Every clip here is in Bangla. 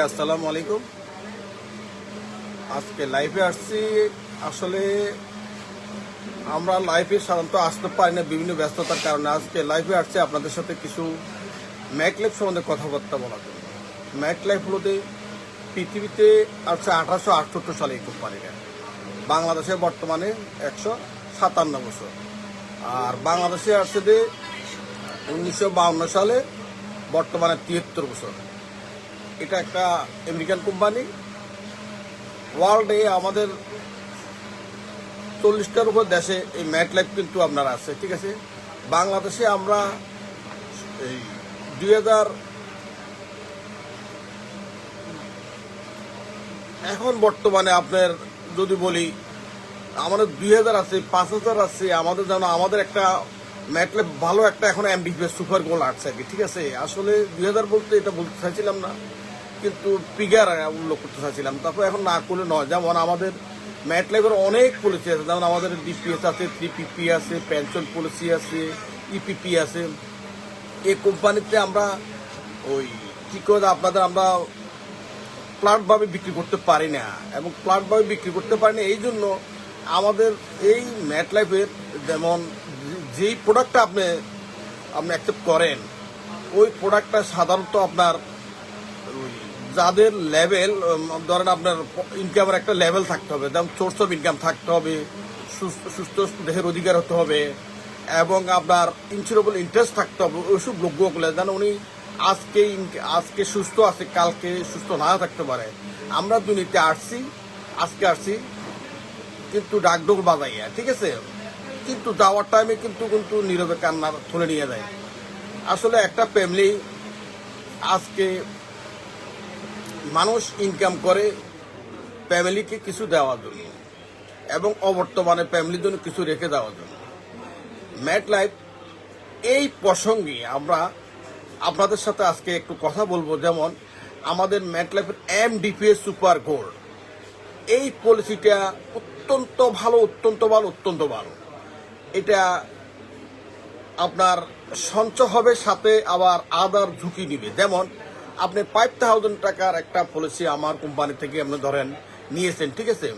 আসসালামু আলাইকুম। আজকে লাইভে আসছি। আসলে আমরা লাইভে সাধারণত আসতে পারি না বিভিন্ন ব্যস্ততার কারণে। আজকে লাইভে আসছি আপনাদের সাথে কিছু ম্যাক লাইফ সম্বন্ধে কথাবার্তা বলার জন্য। ম্যাক লাইফ হলো যে পৃথিবীতে আসছে আঠারোশো আটষট্টি সালে এই কোম্পানিটা বাংলাদেশে বর্তমানে একশো সাতান্ন বছর। আর বাংলাদেশে আসছে যে উনিশশো সালে বর্তমানে তিয়াত্তর বছর। এটা একটা আমেরিকান কোম্পানি। ওয়ার্ল্ডে আমাদের চল্লিশটার উপর দেশে এই ম্যাট লাইফ কিন্তু আপনার আছে, ঠিক আছে? বাংলাদেশে আমরা এই দুই হাজার এখন বর্তমানে আপনার যদি বলি, আমাদের দুই হাজার আছে, পাঁচ হাজার আছে, আমাদের যেন আমাদের একটা ম্যাটলে ভালো একটা এখন এমবিপিএস সুপার গোল আসছে আর কি, ঠিক আছে? আসলে দুই হাজার বলতে এটা বলতে চাইছিলাম না। কিন্তু পিগার উল্লেখ করতে চাইছিলাম তারপর এখন না করলে নয়। যেমন আমাদের ম্যাট লাইফের অনেক পলিসি আছে। যেমন আমাদের ডিপিএস আছে থ্রি পিপি আছে পেনশন পলিসি আছে ইপিপি আছে। এই কোম্পানিতে আমরা ওই কি করে আপনাদের আমরা প্লাটভাবে বিক্রি করতে পারি না। এবং প্লাটভাবে বিক্রি করতে পারি না, এই জন্য আমাদের এই ম্যাট লাইফের যেমন যেই প্রোডাক্টটা আপনি আপনি অ্যাকসেপ্ট করেন, ওই প্রোডাক্টটা সাধারণত আপনার যাদের লেভেল ধরেন আপনার ইনকামের একটা লেভেল থাকতে হবে। যেমন সোর্স অফ ইনকাম থাকতে হবে, সুস্থ দেহের অধিকার হতে হবে, এবং আপনার ইন্স্যুরেবল ইন্টারেস্ট থাকতে হবে, ওইসব লোকগুলো যেন উনি আজকে আজকে সুস্থ আছে, কালকে সুস্থ না থাকতে পারে। আমরা দুর্নীতি আসছি, আজকে আসছি, কিন্তু ডাকডোল বাজাইয়া ঠিক আছে? কিন্তু যাওয়ার টাইমে কিন্তু কিন্তু নীরবে কান্না তুলে নিয়ে যায়। আসলে একটা ফ্যামিলি আজকে মানুষ ইনকাম করে ফ্যামিলিকে কিছু দেওয়ার জন্য এবং অবর্তমানে ফ্যামিলির জন্য কিছু রেখে দেওয়ার জন্য। ম্যাট লাইফ এই প্রসঙ্গে আমরা আপনাদের সাথে আজকে একটু কথা বলব। যেমন আমাদের ম্যাট লাইফের এম ডিপিএস সুপার গোল্ড এই পলিসিটা অত্যন্ত ভালো অত্যন্ত ভালো অত্যন্ত ভালো। এটা আপনার সঞ্চয় হবে, সাথে আবার আদার ঝুঁকি নিবে। যেমন আপনি ফাইভ থাউজেন্ড টাকার একটা পলিসি আমার কোম্পানি থেকে আপনি ধরেন নিয়েছেন, ঠিক আছে?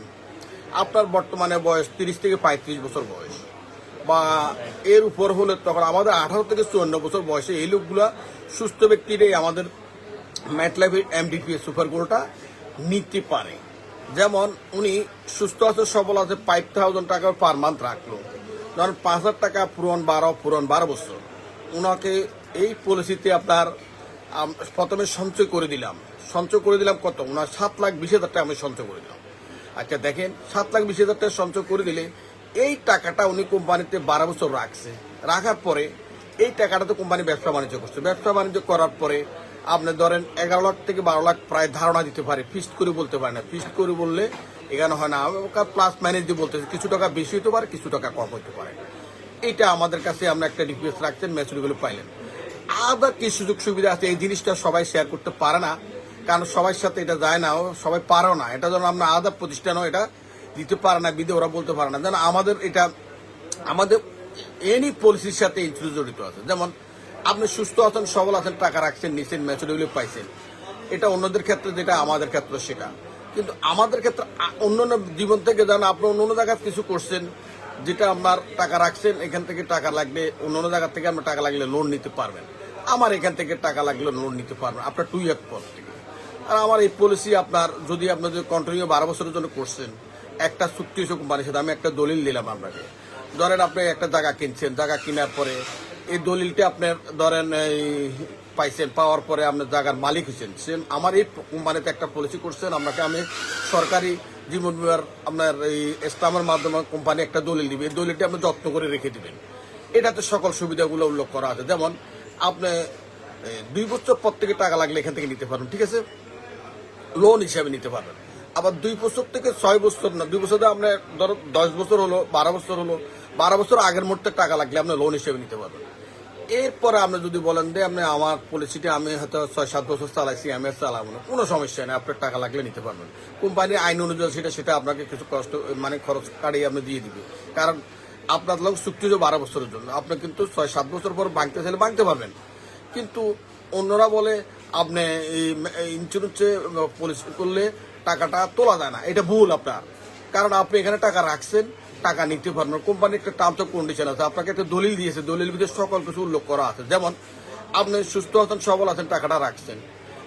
আপনার বর্তমানে বয়স তিরিশ থেকে পঁয়ত্রিশ বছর বয়স। বা এর উপর হলে তখন আমাদের আঠারো থেকে চুয়ান্ন বছর বয়সে এই লোকগুলা সুস্থ ব্যক্তিরাই আমাদের ম্যাটলাইফের এমডিপিএস সুপার গোলটা নিতে পারে। যেমন উনি সুস্থ আছে, সবল আছে ফাইভ থাউজেন্ড টাকা পার মান্থ রাখল। ধরেন পাঁচ হাজার টাকা পুরন বারো পুরন বারো বছর। ওনাকে এই পলিসিতে আপনার প্রথমে সঞ্চয় করে দিলাম। সঞ্চয় করে দিলাম কত? ওনার সাত লাখ বিশ হাজার টাকা আমি সঞ্চয় করে দিলাম। আচ্ছা দেখেন, সাত লাখ বিশ হাজার টাকা সঞ্চয় করে দিলে এই টাকাটা উনি কোম্পানিতে বারো বছর রাখছে। রাখার পরে এই টাকাটা তো কোম্পানি ব্যবসা বাণিজ্য করছে। ব্যবসা বাণিজ্য করার পরে আপনি ধরেন এগারো লাখ থেকে বারো লাখ প্রায় ধারণা দিতে পারে। ফিস্ট করে বলতে পারে না। ফিস্ট করে বললে এখানে হয় না। প্লাস মাইনাস দিয়ে বলতেছে, কিছু টাকা বেশি হতে পারে, কিছু টাকা কম হতে পারে। এইটা আমাদের কাছে আমরা একটা রিকোয়েস্ট রাখছেন ম্যাচুরিগুলো পাইলেন। আবার কি সুযোগ সুবিধা আছে? এই জিনিসটা সবাই শেয়ার করতে পারে না। কারণ সবার সাথে এটা যায় না সবাই পারেও না। এটা যেন আমরা আলাদা প্রতিষ্ঠানও এটা দিতে পারে না, বিধে ওরা বলতে পারে না। যেন আমাদের এটা, আমাদের এনি পলিসির সাথে ইন্স্যুরেন্স জড়িত আছে। যেমন, আপনি সুস্থ আছেন, সবল আছেন, টাকা রাখছেন নিচ্ছেন ম্যাচুরিগুলো পাইছেন। এটা অন্যদের ক্ষেত্রে যেটা, আমাদের ক্ষেত্রে সেটা। কিন্তু আমাদের ক্ষেত্রে অন্যান্য জীবন থেকে যেন আপনি অন্য অন্য জায়গায় কিছু করছেন, যেটা আপনার টাকা রাখছেন, এখান থেকে টাকা লাগলে অন্য অন্য জায়গা থেকে আপনার টাকা লাগলে লোন নিতে পারবেন। আমার এখান থেকে টাকা লাগলে লোন নিতে পারবেন। আপনার টু ইয়ার পর থেকে। আর আমার এই পলিসি আপনার, যদি আপনি যদি কন্টিনিউ বারো বছরের জন্য করছেন, একটা চুক্তি হয়েছে কোম্পানির সাথে, আমি একটা দলিল দিলাম আপনাকে। ধরেন আপনি একটা জায়গা কিনছেন, জায়গা কেনার পরে এই দলিলটা আপনার, ধরেন এই পাইছেন, পাওয়ার পরে আপনার জায়গার মালিক হয়েছেন। সেম আমার এই কোম্পানিতে একটা পলিসি করছেন, আপনাকে আমি সরকারি জীবন বিমার আপনার এই স্টামের মাধ্যমে কোম্পানি একটা দলিল দিবে। এই দলিলটা আপনি যত্ন করে রেখে দেবেন। এটাতে সকল সুবিধাগুলো উল্লেখ করা আছে। যেমন আপনি দুই বছর পর থেকে টাকা লাগলে এখান থেকে নিতে পারবেন, ঠিক আছে? লোন হিসাবে নিতে পারবেন। আবার দুই বছর থেকে ছয় বছর না, দুই বছর আপনার ধরো দশ বছর হলো, বারো বছর হলো, বারো বছর আগের মুহূর্তে টাকা লাগলে আপনি লোন হিসেবে নিতে পারবেন। এরপরে আপনি যদি বলেন যে আপনি আমার পলিসিটা আমি হয়তো ছয়, সাত বছর চালাইছি, আমি চালাবো না। কোনো সমস্যা নেই, আপনার টাকা লাগলে নিতে পারবেন। কোম্পানির আইন অনুযায়ী সেটা সেটা আপনাকে কিছু কষ্ট মানে খরচ কাটিয়ে আপনি দিয়ে দিবে। কারণ আপনার লোক চুক্তি হলো বারো বছরের জন্য। আপনি কিন্তু ছয়, সাত বছর পর ভাঙতে চাইলে ভাঙতে পারবেন। কিন্তু অন্যরা বলে, আপনি ইন্স্যুরেন্সে পলিসি করলে টাকাটা তোলা যায় না। এটা ভুল আপনার। কারণ আপনি এখানে টাকা রাখছেন, টাকা নিতে পারবেন কোম্পানির একটা টার্মস অফ কন্ডিশন আছে। আপনাকে একটা দলিল দিয়েছে। দলিল ভিতরে সকল কিছু উল্লেখ করা আছে। যেমন, আপনি সুস্থ আছেন, সবল আছেন, টাকাটা রাখছেন।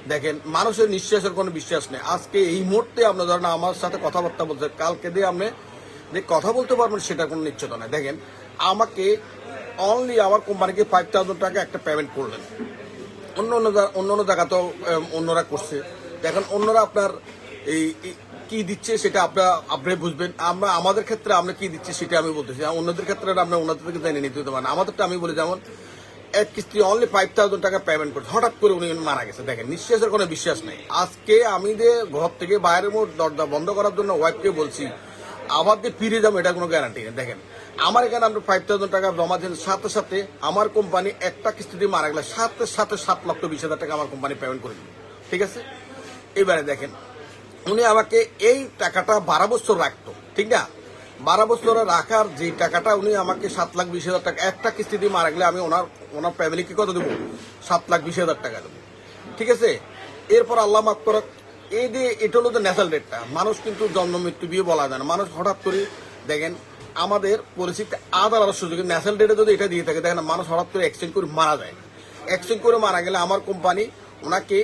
দেখেন, মানুষের নিঃশ্বাসের কোনো বিশ্বাস নেই। আজকে এই মুহূর্তে আপনি ধরেন আমার সাথে কথাবার্তা বলছেন। কালকে দিয়ে আপনি যে কথা বলতে পারবেন সেটা কোনো নিশ্চয়তা নাই। দেখেন, আমাকে অনলি আমার কোম্পানিকে ফাইভ থাউজেন্ড টাকা একটা পেমেন্ট করলেন। অন্য অন্য অন্য অন্য জায়গা তো অন্যরা করছে। দেখেন, অন্যরা আপনার এই কি দিচ্ছে সেটা আপনার আপনি বুঝবেন। আমরা, আমাদের ক্ষেত্রে আমরা কি দিচ্ছি সেটা আমি বলতেছি অন্যদের ক্ষেত্রে আমরা ওনাদের থেকে জেনে নিতে হতে পারেন আমাদেরটা আমি বলি, যেমন, এক কিস্তি অনলি ফাইভ থাউজেন্ড টাকা পেমেন্ট করছে। হঠাৎ করে উনি মারা গেছে। দেখেন, নিঃশ্বাসের কোনো বিশ্বাস নেই। আজকে আমি যে ঘর থেকে বাইরের মোট দরজা বন্ধ করার জন্য ওয়াইফকে বলছি আবার যে ফিরে যাব, এটা কোনো গ্যারান্টি নেই। দেখেন, আমার এখানে আপনি ফাইভ থাউজেন্ড টাকা জমা দেন সাথে সাথে আমার কোম্পানি একটা কিস্তিতে মারা গেলে, সাথে সাথে সাত লক্ষ বিশ হাজার টাকা আমার কোম্পানি পেমেন্ট করে দিবে ঠিক আছে? এবারে দেখেন, উনি আমাকে এই টাকাটা বারো বছর রাখতো, ঠিক না? বারো বছরে রাখার যে টাকাটা উনি আমাকে সাত লাখ বিশ হাজার টাকা, একটা কিস্তিতে মারা গেলে আমি ওনার ওনার ফ্যামিলিকে কত দেবো? সাত লাখ বিশ হাজার টাকা দেবো। ঠিক আছে? এরপর আল্লাহ মাফ করক এই যে এটা হলো যে ন্যাশনাল ডেটটা মানুষ কিন্তু জন্ম, মৃত্যু বিয়ে বলা যায় না। মানুষ হঠাৎ করে দেখেন, আমাদের পরিস্থিতি আদার আরও সুযোগ। ন্যাশনাল ডেটে যদি এটা দিয়ে থাকে, দেখেন মানুষ হঠাৎ করে এক্সচেঞ্জ করে মারা যায়। এক্সচেঞ্জ করে মারা গেলে আমার কোম্পানি ওনাকে,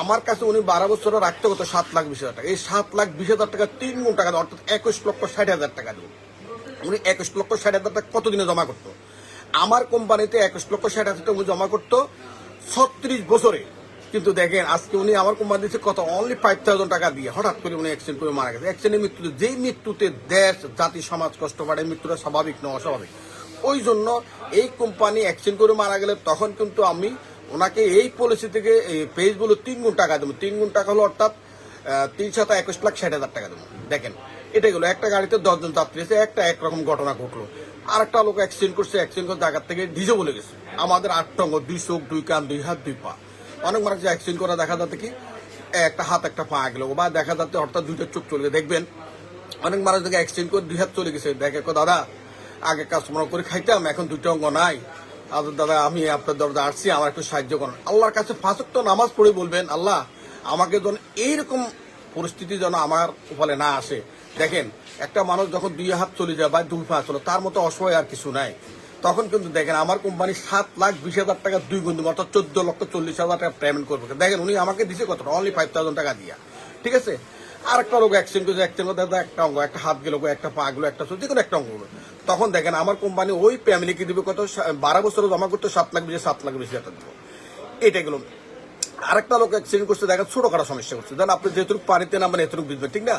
আমার কাছে উনি বারো বছর রাখতে হতো সাত লাখ, বিশ হাজার টাকা। এই সাত লাখ, বিশ হাজার টাকা তিন গুণ টাকা অর্থাৎ একুশ লক্ষ, ষাট হাজার টাকা দেবো উনি একুশ লক্ষ, ষাট হাজার টাকা কতদিনে জমা করতো? আমার কোম্পানিতে একুশ লক্ষ, ষাট হাজার টাকা জমা করতো ছত্রিশ বছরে। কিন্তু দেখেন, আজকে উনি আমার কোম্পানি দিচ্ছে কত? অনলি ফাইভ থাউজেন্ড টাকা দিয়ে। হঠাৎ করে উনি অ্যাক্সিডেন্ট করে মারা গেছে। অ্যাক্সিডেন্টের মৃত্যুতে, যেই মৃত্যুতে দেশ, জাতি, সমাজ কষ্ট এই মৃত্যুটা স্বাভাবিক না অস্বাভাবিক। ওই জন্য এই কোম্পানি অ্যাক্সিডেন্ট করে মারা গেলে তখন কিন্তু আমি ওনাকে এই পলিসি থেকে, এই পেজগুলো তিন গুণ টাকা দেবো। তিন গুণ টাকা হলো অর্থাৎ তিন শত একুশ লাখ ষাট হাজার টাকা দেবো। দেখেন এটা গেলো একটা গাড়িতে দশজন যাত্রী আছে, একটা একরকম ঘটনা ঘটলো। আর একটা লোক অ্যাক্সিডেন্ট করছে অ্যাক্সিডেন্ট করে জায়গার থেকে ডিজে বলে গেছে। আমাদের আট টঙ্গ দুই চোখ, দুই কান, দুই হাত, দুই পা। অনেক মানুষ অ্যাক্সিডেন্ট করা দেখা যাচ্ছে কি একটা হাত, একটা পা গেল। বা দেখা যাচ্ছে অর্থাৎ দুইটা চোখ চলে গেছে দেখবেন, অনেক মানুষ দেখে অ্যাক্সিডেন্ট করে দুই হাত চলে গেছে। দেখে দাদা, আগে কাস্টমার করে খাইতাম, এখন দুইটা অঙ্গ নাই। আর দাদা, আমি আপনার দরজা আসছি, আমার একটু সাহায্য করুন। আল্লাহর কাছে ফাঁসক তো নামাজ পড়ে বলবেন, আল্লাহ, আমাকে যেন এইরকম পরিস্থিতি যেন আমার ফলে না আসে। দেখেন, একটা মানুষ যখন দুই হাত চলে যায় বা দুই পা চলে, তার মতো অসহায় আর কিছু নাই। তখন কিন্তু দেখেন আমার কোম্পানি সাত লাখ বিশ হাজার টাকা দুই গুণ অর্থাৎ চোদ্দ লক্ষ চল্লিশ হাজার টাকা পেমেন্ট করবে। দেখেন উনি আমাকে দিছে কত অনলি ফাইভ থাউজেন্ড টাকা দিয়া। ঠিক আছে? আর একটা লোক অ্যাক্সিডেন্ট করেছে অ্যাক্সিডেন্ট করে দাদা একটা অঙ্গ, একটা হাত গেল, একটা পা গেলো, একটা যে কোনো একটা অঙ্গ। তখন দেখেন আমার কোম্পানি ওই ফ্যামিলিকে দিবে কত? বারো বছরে জমা করতে সাত লাখ বিশ, সাত লাখ বিশ হাজার দেবো। এটা গেল। আরেকটা লোক অ্যাক্সিডেন্ট করছে, দেখেন ছোট করা সমস্যা করছে। দেন আপনি যেহেতু পানিতে নামবেন, এতটুকু বুঝবেন ঠিক না?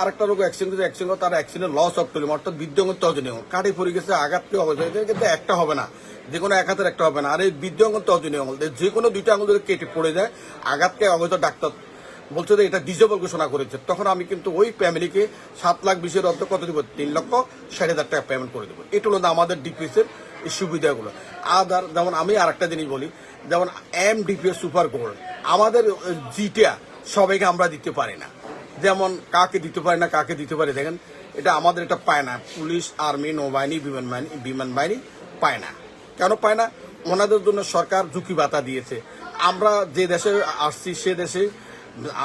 আরেকটা রোগ অ্যাক্সিডেন্ট করছে অ্যাক্সিডেন্ট তার অ্যাক্সিডেন্ট লস অফ টলিম অর্থাৎ বিদ্যঙ্গন তজনীয় কাঠে পড়ে গেছে, আঘাত কেউ হবে কিন্তু একটা হবে না। যে কোনো এক হাতের একটা হবে না। আর এই বিদ্যঙ্গন তজনীয় আঙুল যে কোনো দুইটা আঙুল যদি কেটে পড়ে যায় আঘাতকে অবৈধ ডাক্তার বলছে যে এটা ডিজেবল ঘোষণা করেছে। তখন আমি কিন্তু ওই ফ্যামিলিকে সাত লাখ বিশের অর্থ কত দিব? তিন লক্ষ ষাট হাজার টাকা পেমেন্ট করে দেবো। এটা হলো আমাদের ডিপিএসের এই সুবিধাগুলো। আদার যেমন আমি আর একটা জিনিস বলি, যেমন এম ডিপিএস সুপার গোল্ড আমাদের জিটা সবাইকে আমরা দিতে পারি না। যেমন কাকে দিতে পারে না, কাকে দিতে পারে, দেখেন, এটা আমাদের এটা পায় না। পুলিশ, আর্মি, নৌবাহিনী, বিমান বাহিনী বিমান বাহিনী পায় না। কেন পায় না? ওনাদের জন্য সরকার ঝুঁকি ভাতা দিয়েছে। আমরা যে দেশে আসছি, সে দেশে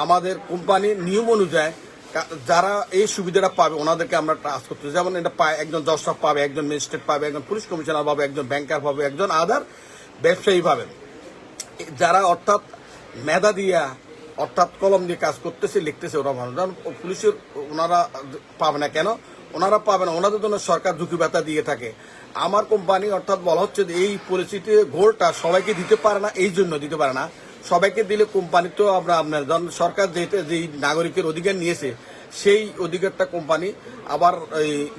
আমাদের কোম্পানির নিয়ম অনুযায়ী যারা এই সুবিধাটা পাবে, ওনাদেরকে আমরা ট্রাস্ট করতে যেমন এটা পায়, একজন দর্শক পাবে, একজন ম্যাজিস্ট্রেট পাবে, একজন পুলিশ কমিশনার পাবে, একজন ব্যাংকার পাবে, একজন আদার ব্যবসায়ী পাবেন যারা অর্থাৎ মেধা দিয়া অর্থাৎ কলম দিয়ে কাজ করতেছে, লিখতেছে ওরা যেমন পুলিশের ওনারা পাবে না কেন? ওনারা পাবে না, ওনাদের জন্য সরকার ঝুঁকি ভাতা দিয়ে থাকে। আমার কোম্পানি অর্থাৎ বলা হচ্ছে যে এই পরিস্থিতিতে ঘোরটা সবাইকে দিতে পারে না, এই জন্য দিতে পারে না। সবাইকে দিলে কোম্পানি তো আমরা আপনার সরকার যেটা যেই নাগরিকের অধিকার নিয়েছে, সেই অধিকারটা কোম্পানি আবার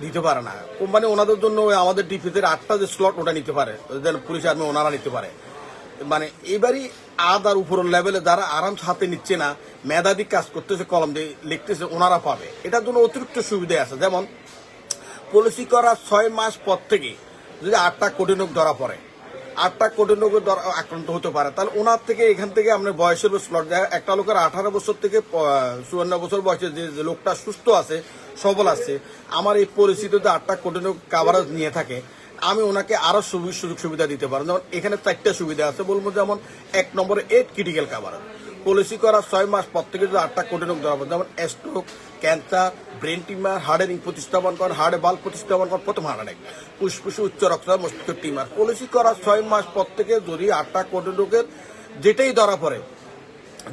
দিতে পারে না। কোম্পানি ওনাদের জন্য আমাদের ডিপিতে আটটা যে স্লট ওটা নিতে পারে পুলিশ আর্মি ওনারা নিতে পারে। মানে এবারই আদ আর লেভেলে যারা আরাম হাতে নিচ্ছে না, মেধাবী কাজ করতেছে কলম দিয়ে লিখতেছে ওনারা পাবে। এটার জন্য অতিরিক্ত সুবিধা আছে। যেমন পলিসি করার ছয় মাস পর থেকে যদি আটটা কোটি লোক ধরা পড়ে, আটটা কোটি ধরা আক্রান্ত হতে পারে, তাহলে ওনার থেকে এখান থেকে আপনার বয়সের স্লট যায় একটা লোকের আঠারো বছর থেকে চুয়ান্ন বছর বয়সে যে যে লোকটা সুস্থ আছে, সবল আছে, আমার এই পরিস্থিতিতে আটটা কোটি লোক কাভারেজ নিয়ে থাকে আমি ওনাকে আরও সুবি- সুযোগ সুবিধা দিতে পারব। যেমন এখানে চারটা সুবিধা আছে, বলব যেমন এক নম্বরে এইট ক্রিটিক্যাল কাভার পলিসি করা ছয় মাস পর থেকে যদি আটটা কোটি রোগ ধরা যেমন স্ট্রোক ক্যান্সার ব্রেন টিমার হার্টের প্রতিস্থাপন করেন হার্টে বাল্ব প্রতিস্থাপন করেন প্রথম হার্ট অ্যাটাক ফুসফুসে উচ্চ রক্তচাপ মস্তিষ্ক টিমার পলিসি করা ছয় মাস পর থেকে যদি আটটা কোটি রোগের যেটাই ধরা পড়ে,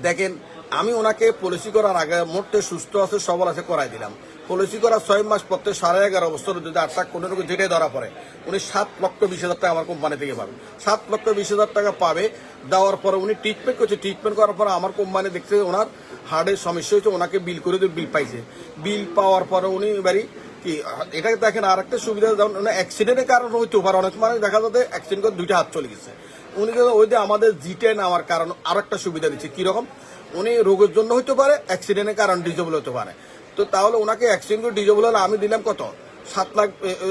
দেখেন, আমি ওনাকে পলিসি করার আগে মোটে সুস্থ আছে, সবল আছে, করাই দিলাম। পলিসি করার ছয় মাস পর থেকে সাড়ে এগারো বছর যদি আটটা কোনো রকম যেটাই ধরা পড়ে, উনি সাত লক্ষ বিশ হাজার টাকা আমার কোম্পানি থেকে পাবে। সাত লক্ষ বিশ হাজার টাকা পাবে, দেওয়ার পরে উনি ট্রিটমেন্ট করছে। ট্রিটমেন্ট করার পরে আমার কোম্পানি দেখছে ওনার হার্টের সমস্যা হয়েছে, ওনাকে বিল করে দিয়ে বিল পাইছে। বিল পাওয়ার পরে উনি এবারই কি এটা দেখেন আর একটা সুবিধা, যেমন অ্যাক্সিডেন্টের কারণ হইতে পারে। অনেক সময় দেখা যাচ্ছে অ্যাক্সিডেন্ট করে দুইটা হাত চলে গেছে। উনি ওই যে আমাদের জিটে নেওয়ার কারণ আর একটা সুবিধা দিচ্ছে। কীরকম? উনি রোগের জন্য হইতে পারে অ্যাক্সিডেন্টের কারণ ডিজেবল হতে পারে। তো তাহলে ওনাকে অ্যাক্সিডেন্ট করে ডিজেবল হলে আমি দিলাম কত? সাত লাখ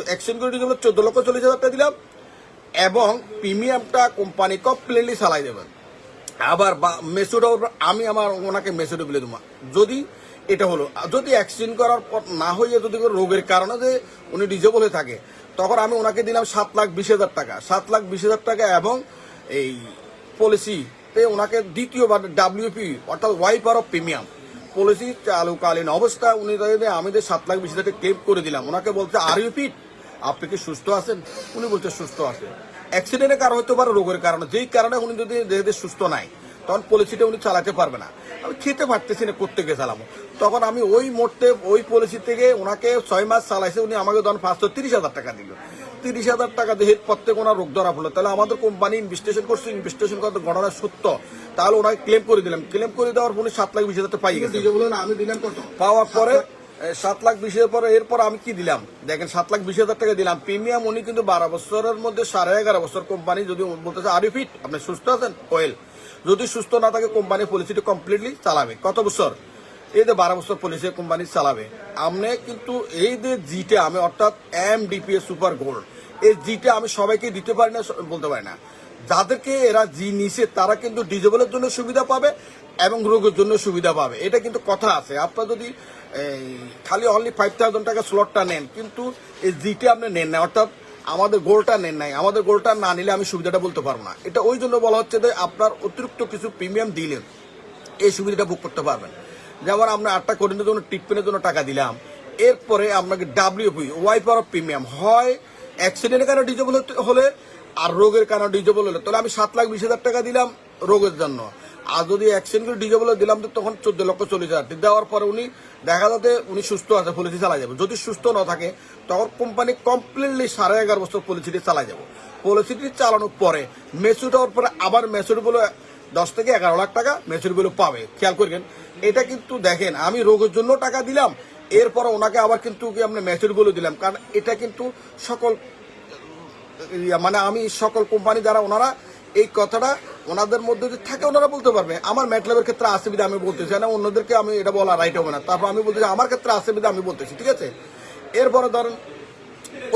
অ্যাক্সিডেন্ট করে ডিজেবল চোদ্দ লক্ষ চল্লিশ হাজার টাকা দিলাম। এবং প্রিমিয়ামটা কোম্পানি কমপ্লিটলি চালাই দেবেন। আবার মেসুড আমি আমার ওনাকে মেসুডে বলে দেবো। যদি এটা হলো, যদি অ্যাক্সিডেন্ট করার পর না হয়ে যদি রোগের কারণে যে উনি ডিজেবল হয়ে থাকে, তখন আমি ওনাকে দিলাম সাত লাখ বিশ হাজার টাকা। সাত লাখ বিশ হাজার টাকা এবং এই পলিসিতে ওনাকে দ্বিতীয়বার ডাব্লিউপি অর্থাৎ ওয়াইপার অফ প্রিমিয়াম পলিসি চালুকালীন অবস্থা, উনি যদি আমি যে সাত লাখ বিশ হাজার ক্লেম করে দিলাম। ওনাকে বলছে আর ইউ ফিট আপনি কি সুস্থ আছেন? উনি বলছে, সুস্থ আছেন অ্যাক্সিডেন্টের কারণ হতে পারে রোগের কারণে, যেই কারণে উনি যদি দেহে সুস্থ নাই, তখন পলিসিটা উনি চালাতে পারবে না। আমি খেতে পারতেছি না, করতে গিয়ে চালাবো। তখন আমি ওই মোড়তে ওই পলিসি থেকে ওনাকে ছয় মাস চালাইছে, উনি আমাকে তখন পাঁচশো তিরিশ হাজার টাকা দিল। তিরিশ হাজার টাকা দেহের প্রত্যেক ওনার রোগ ধরা পড়ল। তাহলে আমাদের কোম্পানি ইনভেস্টিগেশন করছে ইনভেস্টিগেশন করতে ঘটনা সত্য। তাহলে ওনাকে ক্লেম করে দিলাম। ক্লেম করে দেওয়ার পর সাত লাখ বিশ হাজার টাকা পাই গেছে। আমি দিলাম কত? পাওয়ার পরে সাত লাখ বিশ হাজার পরে এরপর আমি কি দিলাম? দেখেন সাত লাখ বিশ হাজার টাকা দিলাম। প্রিমিয়াম উনি কিন্তু বারো বছরের মধ্যে সাড়ে এগারো বছর কোম্পানি যদি বলতেছে আর ফিট আপনি সুস্থ আছেন? ওয়েল যদি সুস্থ না থাকে কোম্পানি পলিসিটি কমপ্লিটলি চালাবে। কত বছর? এই যে বারো বছর পলিসি কোম্পানি চালাবে আপনি কিন্তু এই যে জিটা আমি অর্থাৎ এম ডিপিএস সুপার গোল্ড এই জিটা আমি সবাইকে দিতে পারি না, বলতে পারি না। যাদেরকে এরা জি নিছে, তারা কিন্তু ডিজেবলের জন্য সুবিধা পাবে এবং রোগের জন্য সুবিধা পাবে। এটা কিন্তু কথা আছে। আপনার যদি খালি অনলি ফাইভ থাউজেন্ড টাকা স্লটটা নেন, কিন্তু এই জিটে আপনি নেন না, অর্থাৎ আমাদের গোলটা নেন নাই। আমাদের গোলটা না নিলে আমি সুবিধাটা বলতে পারব না। এটা ওই জন্য বলা হচ্ছে যে আপনার অতিরিক্ত কিছু প্রিমিয়াম দিলেন এই সুবিধাটা বুক করতে পারবেন। যেমন আমরা আটটা কোটিনের জন্য ট্রিটমেন্টের জন্য টাকা দিলাম, এরপরে আপনাকে ডাব্লিউপি ওয়াইপার অফ প্রিমিয়াম হয় অ্যাক্সিডেন্টের কারণে ডিজেবল হলে আর রোগের কারণে ডিজেবল হলে, তাহলে আমি সাত লাখ বিশ হাজার টাকা দিলাম রোগের জন্য। আর যদি অ্যাক্সিডেন্ট করে ডিজেবল দিলাম, তো তখন চোদ্দ লক্ষ চল্লিশ হাজার। দেওয়ার পরে উনি দেখা যাতে উনি সুস্থ আছে পলিসি চালা যাবে। যদি সুস্থ না থাকে, তখন কোম্পানি কমপ্লিটলি সাড়ে এগারো বছর পলিসিটি চালা যাবে। পলিসিটি চালানোর পরে মেচুর হওয়ার পরে আবার মেচুর বলে দশ থেকে এগারো লাখ টাকা মেচুর বিল পাবে। খেয়াল করবেন এটা কিন্তু দেখেন, আমি রোগের জন্য টাকা দিলাম, এরপর ওনাকে আবার কিন্তু মেচুর বলে দিলাম। কারণ এটা কিন্তু সকল মানে আমি সকল কোম্পানি যারা ওনারা, এই কথাটা ওনাদের মধ্যে যদি থাকে, ওনারা বলতে পারবে। আমার ম্যাটল্যাবের ক্ষেত্রে আছে বিধে আমি বলতে চাই না, অন্যদেরকে আমি এটা বলা রাইট হবে না। তারপর আমি বলতে চাই আমার ক্ষেত্রে আছে বিধে আমি বলতেছি, ঠিক আছে? এরপরে ধরেন,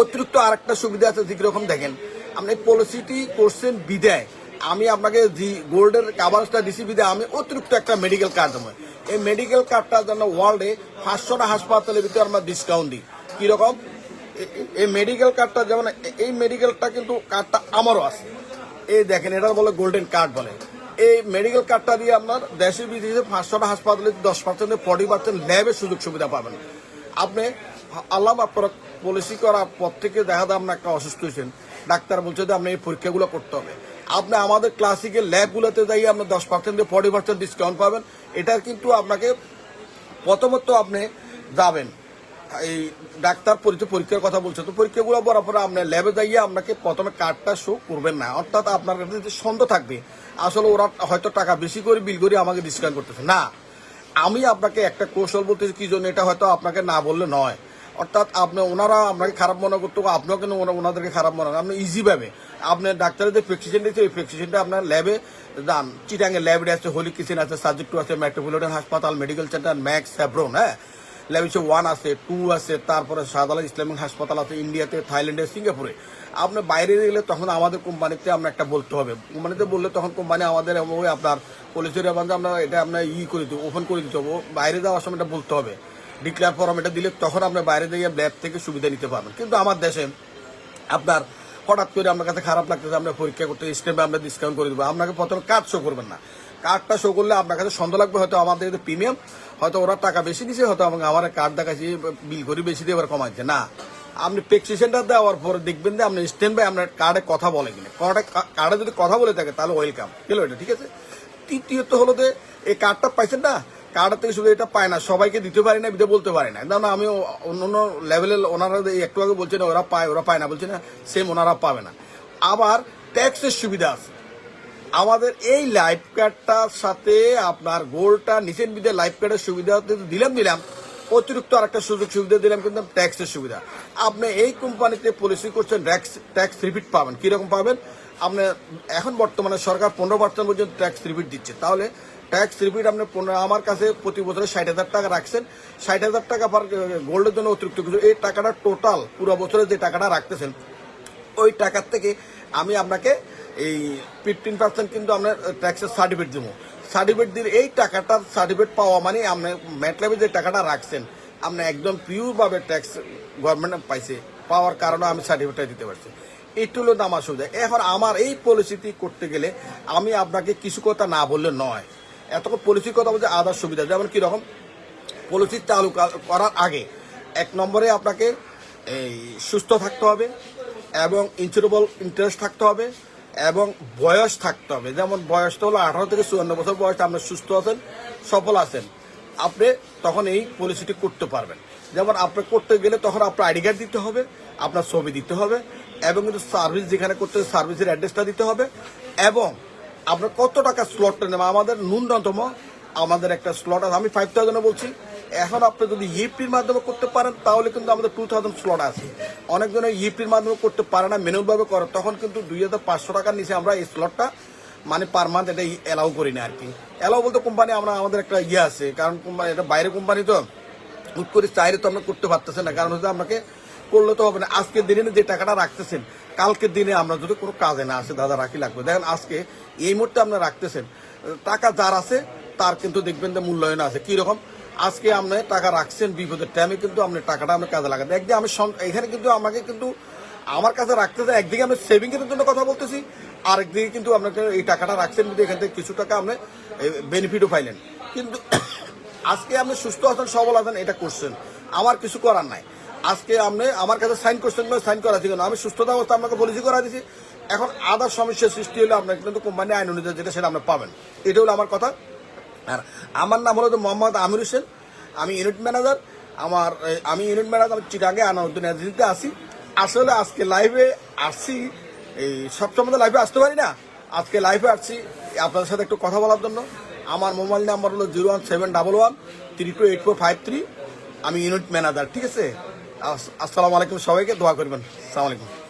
অতিরিক্ত আরেকটা সুবিধা আছে যে রকম দেখেন। আপনি পলিসিটি করছেন বিদায়। আমি আপনাকে জি, গোল্ডের কাভারেজটা দিছি বিদায়, আমি অতিরিক্ত একটা মেডিকেল কার্ড দেবো। এই মেডিকেল কার্ডটা যেন ওয়ার্ল্ডে পাঁচশোটা হাসপাতালের ভিতরে আমরা ডিসকাউন্ট দিই। কীরকম এই মেডিকেল কার্ডটা যেমন এই মেডিকেলটা কিন্তু কার্ডটা আমারও আছে। এই দেখেন, এটা বলে গোল্ডেন কার্ড বলে। এই মেডিকেল কার্ডটা দিয়ে আপনার দেশে বিদেশে পাঁচশোটা হাসপাতালে দশ পার্সেন্ট ফর্টি পার্সেন্ট ল্যাবের সুযোগ সুবিধা পাবেন। আপনি, আল্লাহ আপনার পলিসি করার পর থেকে দেখা যায় আপনার একটা অসুস্থ হয়েছেন। ডাক্তার বলছে যে আপনি এই পরীক্ষাগুলো করতে হবে। আপনি আমাদের ক্লাসিকের ল্যাবগুলোতে যাই আপনি দশ পার্সেন্ট ফর্টি পার্সেন্ট ডিসকাউন্ট পাবেন। এটা কিন্তু আপনাকে প্রথমত আপনি যাবেন। এই ডাক্তার পরীক্ষা পরীক্ষার কথা বলছে। তো পরীক্ষাগুলো বরাবর আপনার ল্যাবে যাইয়ে আপনাকে প্রথমে কার্ডটা শো করবেন না। অর্থাৎ আপনার কাছে সন্দেহ থাকবে, আসলে ওরা হয়তো টাকা বেশি করে বিল করে আমাকে ডিসকাউন্ট করতেছে। না, আমি আপনাকে একটা কৌশল বলতেছি কি জন্য? এটা হয়তো আপনাকে না বললে নয়। অর্থাৎ আপনি ওনারা আপনাকে খারাপ মনে করতে আপনিও কিন্তু ওনাদেরকে খারাপ মনে করেন। আপনি ইজি ভাবে, আপনি ডাক্তারের যে প্রেসক্রিপশন দিয়েছে, ওই প্রেসক্রিপশনটা আপনার ল্যাবে যান চিটাঙ্গে ল্যাবে আছে হোলি কিচেন আছে সার্জিক টু আছে মেট্রোপলিটন হাসপাতাল মেডিকেল সেন্টার ম্যাক্স স্যাব্রোন হ্যাঁ? ল্যাব হচ্ছে ওয়ান আছে টু আছে, তারপরে শাহজালাল ইসলামিক হাসপাতাল আছে, ইন্ডিয়াতে, থাইল্যান্ডে, সিঙ্গাপুরে। আপনি বাইরে গেলে তখন আমাদের কোম্পানিতে আমরা একটা বলতে হবে। কোম্পানিতে বললে তখন কোম্পানি আমাদের ওই আপনার পলিসির আমরা এটা আপনার ই করে দিতে ওপেন করে দিতে হবে। বাইরে যাওয়ার সময় এটা বলতে হবে। ডিক্লেয়ার ফর্ম এটা দিলে তখন আপনার বাইরে গিয়ে ল্যাব থেকে সুবিধা নিতে পারবেন। কিন্তু আমার দেশে আপনার হঠাৎ করে আপনার কাছে খারাপ লাগতেছে আমরা পরীক্ষা করতে স্টেপে আমরা ডিসকাউন্ট করে দেবো। আপনাকে প্রথমে কার্ড শো করবেন না। কার্ডটা শো করলে আপনার কাছে সন্দেহ লাগবে, হয়তো আমাদের প্রিমিয়াম হয়তো ওরা টাকা বেশি দিছে, হয়তো আমাকে আমার কার্ড দেখাচ্ছি বিল করে বেশি দিয়ে এবার কমাচ্ছে না, আপনি প্রেসক্রিপশনটা দেওয়ার পরে দেখবেন যে আপনি স্ট্যান্ড বাই আপনার কার্ডে কথা বলে কিনা। কার্ডে যদি কথা বলে থাকে, তাহলে ওয়েলকাম গেল এটা, ঠিক আছে? তৃতীয়ত হলো যে, এই কার্ডটা পাইছেন না কার্ডের থেকে শুধু এটা পায় না, সবাইকে দিতে পারি না, দিতে বলতে পারি না। না আমি অন্য অন্য লেভেলের ওনারা একটু আগে বলছে না, ওরা পায় ওরা পায় না, বলছে না সেম ওনারা পাবে না। আবার ট্যাক্সের সুবিধা আছে। আমাদের এই লাইফ কার্ডটার সাথে আপনার গোলটা নিচের বিদে লাইফ কার্ডের সুবিধা দিলাম দিলাম। অতিরিক্ত আরেকটা সুযোগ সুবিধা দিলাম, কিন্তু ট্যাক্সের সুবিধা। আপনি এই কোম্পানিতে পলিসি করছেন ট্যাক্স ট্যাক্স রিপিট পাবেন। কীরকম পাবেন? আপনি এখন বর্তমানে সরকার পনেরো পার্সেন্ট পর্যন্ত ট্যাক্স রিপিট দিচ্ছে। তাহলে ট্যাক্স রিপিট আপনি আমার কাছে প্রতি বছরে ষাট হাজার টাকা রাখছেন। ষাট হাজার টাকা পার গোল্ডের জন্য অতিরিক্ত কিছু। এই টাকাটা টোটাল পুরো বছরে যে টাকাটা রাখতেছেন, ওই টাকার থেকে আমি আপনাকে এই ফিফটিন পার্সেন্ট কিন্তু আপনার ট্যাক্সের সার্টিফিকেট দেবো। সার্টিফিকেট দিলে এই টাকাটার সার্টিফিকেট পাওয়া মানে আপনি ম্যাটলাবে যে টাকাটা রাখছেন, আপনি একদম পিওরভাবে ট্যাক্স গভর্নমেন্ট পাইছে। পাওয়ার কারণে আমি সার্টিফিকেটটা দিতে পারছি। একটু হলো আমার সুবিধা এখন আমার এই পলিসিটি করতে গেলে আমি আপনাকে কিছু কথা না বললে নয়। এতক্ষণ পলিসির কথা বলছে, আদার সুবিধা। যেমন কীরকম পলিসি চালু করার আগে এক নম্বরে আপনাকে এই সুস্থ থাকতে হবে এবং ইন্সুরেবল ইন্টারেস্ট থাকতে হবে এবং বয়স থাকতে হবে। যেমন বয়সটা হলো আঠারো থেকে চুয়ান্ন বছর বয়স আপনি সুস্থ আছেন, সফল আছেন। আপনি তখন এই পলিসিটি করতে পারবেন। যেমন আপনি করতে গেলে তখন আপনার আইডি কার্ড দিতে হবে, আপনার ছবি দিতে হবে, এবং কিন্তু সার্ভিস যেখানে করতে সার্ভিসের অ্যাড্রেসটা দিতে হবে, এবং আপনার কত টাকা স্লটটা নেবে আমাদের ন্যূনতম আমাদের একটা স্লট আছে। আমি ফাইভ থাউজেন্ড বলছি। এখন আপনি যদি ইপির মাধ্যমে করতে পারেন, তাহলে কিন্তু আমাদের টু থাউজেন্ড স্লট আছে। অনেকজনে ইএফটির মাধ্যমে করতে পারে না ম্যানুয়াল ভাবে করে। তখন কিন্তু দুই হাজার পাঁচশো টাকার নিচে আমরা এই স্লটটা মানে পার মান্থ এটা অ্যালাউ করি না আর কি অ্যালাউ বলতে কোম্পানি আমরা, আমাদের একটা ইয়ে আছে। কারণ কোম্পানি এটা বাইরে কোম্পানি তো, হুট করে চাইলে তো আমরা করতে পারতেছে না। কারণ হচ্ছে আপনাকে করলে তো হবে না। আজকের দিনে যে টাকাটা রাখতেছেন কালকের দিনে আমরা যদি কোনো কাজে না আসে, দাদা রাখি লাগবে। দেখেন আজকে এই মুহূর্তে আপনারা রাখতেছেন, টাকা যার আছে, তার কিন্তু দেখবেন যে মূল্যায়ন আছে। কীরকম আজকে আপনি টাকা রাখছেন বিপদের টাইমে কিন্তু আপনি টাকাটা আপনি কাজে লাগান একদিকে আমি এখানে কিন্তু আমাকে কিন্তু আমার কাছে রাখতে চাই একদিকে আমি সেভিং এর জন্য কথা বলতেছি, আরেকদিকে কিন্তু আপনাকে এই টাকাটা রাখছেন কিন্তু এখান থেকে কিছু টাকা আপনি বেনিফিটও পাইলেন। কিন্তু আজকে আপনি সুস্থ আছেন, সবল আছেন, এটা করছেন। আমার কিছু করার নাই। আজকে আপনি আমার কাছে সাইন করছেন সাইন করা ছিল না আমি সুস্থতা অবস্থা আপনাকে পলিসি করা দিয়েছি। এখন আদার সমস্যার সৃষ্টি হলে আপনাকে কিন্তু কোম্পানি আইন অনুযায়ী যেটা সেটা আপনি পাবেন। এটা হলো আমার কথা। আর আমার নাম হলো মোহাম্মদ আমির হোসেন। আমি ইউনিট ম্যানেজার আমার, আমি ইউনিট ম্যানেজার আমি চিটাঙ্গে আনাউদ্দিন এজেন্সিতে আসি আসলে আজকে লাইভে আসছি, এই সবসময় লাইভে আসতে পারি না। আজকে লাইভে আসছি, আপনাদের সাথে একটু কথা বলার জন্য। আমার মোবাইল নাম্বার হলো zero one seven double one three two eight four five three আমি ইউনিট ম্যানেজার ঠিক আছে? আসসালামু আলাইকুম সবাইকে দোয়া করবেন। আসসালামু আলাইকুম।